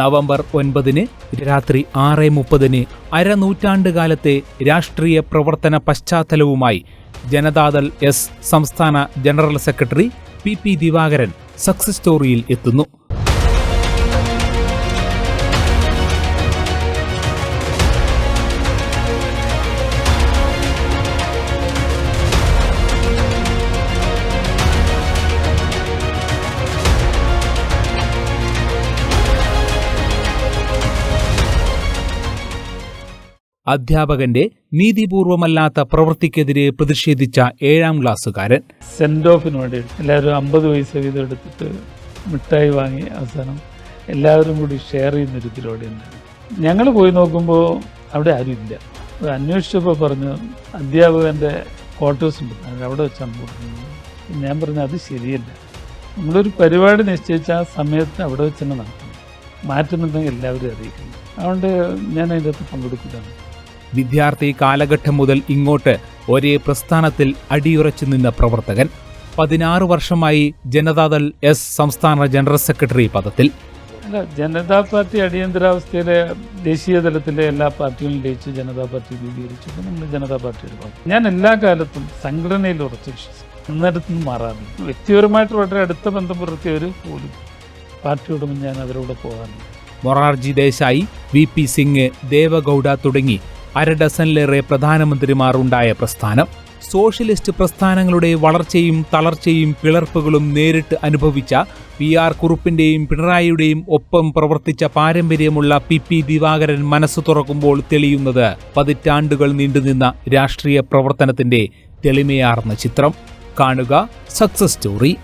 November ഒൻപതിന് രാത്രി ആറ് മുപ്പതിന് അരനൂറ്റാണ്ടുകാലത്തെ രാഷ്ട്രീയ പ്രവർത്തന പശ്ചാത്തലവുമായി ജനതാദൾ എസ് സംസ്ഥാന general secretary P P Divakaran success സ്റ്റോറിയിൽ എത്തുന്നു. അധ്യാപകന്റെ നീതിപൂർവമല്ലാത്ത പ്രവൃത്തിക്കെതിരെ പ്രതിഷേധിച്ച ഏഴാം ക്ലാസ്സുകാരൻ. സെൻഡ് ഓഫിന് വേണ്ടി എല്ലാവരും അമ്പത് പൈസ വീതം എടുത്തിട്ട് മിഠായി വാങ്ങി അവസാനം എല്ലാവരും കൂടി ഷെയർ ചെയ്യുന്നൊരു പരിപാടി ഉണ്ട്. ഞങ്ങൾ പോയി നോക്കുമ്പോൾ അവിടെ ആരും ഇല്ല. അന്വേഷിച്ചപ്പോൾ പറഞ്ഞു അധ്യാപകന്റെ ക്വാർട്ടേഴ്സ് ഉണ്ട്. അവിടെ വെച്ചാണ് കൊടുക്കുന്നത് ഞാൻ പറഞ്ഞു അത് ശരിയല്ല. നമ്മളൊരു പരിപാടി നിശ്ചയിച്ച ആ സമയത്ത് അവിടെ വെച്ച് തന്നെ നടത്തണം മാറ്റുന്നുണ്ടെങ്കിൽ എല്ലാവരും അറിയിക്കുന്നു. അതുകൊണ്ട് ഞാൻ അതിന്റെ അകത്ത് പങ്കെടുക്കില്ല വിദ്യാർത്ഥി കാലഘട്ടം മുതൽ ഇങ്ങോട്ട് ഒരേ പ്രസ്ഥാനത്തിൽ അടിയുറച്ചു നിന്ന പ്രവർത്തകൻ. പതിനാറ് വർഷമായി ജനതാദൾ എസ് സംസ്ഥാന ജനറൽ സെക്രട്ടറി പദത്തിൽ. അല്ല ജനതാ പാർട്ടി അടിയന്തരാവസ്ഥയിലെ ദേശീയ തലത്തിലെ എല്ലാ പാർട്ടികളും ലയിച്ച് ജനതാ പാർട്ടി രൂപീകരിച്ചപ്പോൾ നമ്മൾ ജനതാ പാർട്ടിയുടെ ഭാഗം. ഞാൻ എല്ലാ കാലത്തും സംഘടനയിൽ ഉറച്ചു വിശ്വസിക്കും എന്നിടത്ത് നിന്ന് മാറാറില്ല. വ്യക്തിപരമായിട്ട് വളരെ അടുത്ത ബന്ധം പുലർത്തിയവർ പോലും പാർട്ടിയോടും ഞാൻ അവരോട് പോകാറില്ല. മൊറാർജി ദേശായി വി പി സിംഗ് ദേവഗൌഡ തുടങ്ങി അര ഡസനിലേറെ പ്രധാനമന്ത്രിമാർ ഉണ്ടായ പ്രസ്ഥാനം. സോഷ്യലിസ്റ്റ് പ്രസ്ഥാനങ്ങളുടെ വളർച്ചയും തളർച്ചയും പിളർപ്പുകളും നേരിട്ട് അനുഭവിച്ച പി ആർ കുറുപ്പിന്റെയും പിണറായിയുടെയും ഒപ്പം പ്രവർത്തിച്ച പാരമ്പര്യമുള്ള പി പി ദിവാകരൻ മനസ്സ് തുറക്കുമ്പോൾ തെളിയുന്നത് പതിറ്റാണ്ടുകൾ നീണ്ടുനിന്ന രാഷ്ട്രീയ പ്രവർത്തനത്തിന്റെ തെളിമയാർന്ന ചിത്രം. കാണുക സക്സസ് സ്റ്റോറി.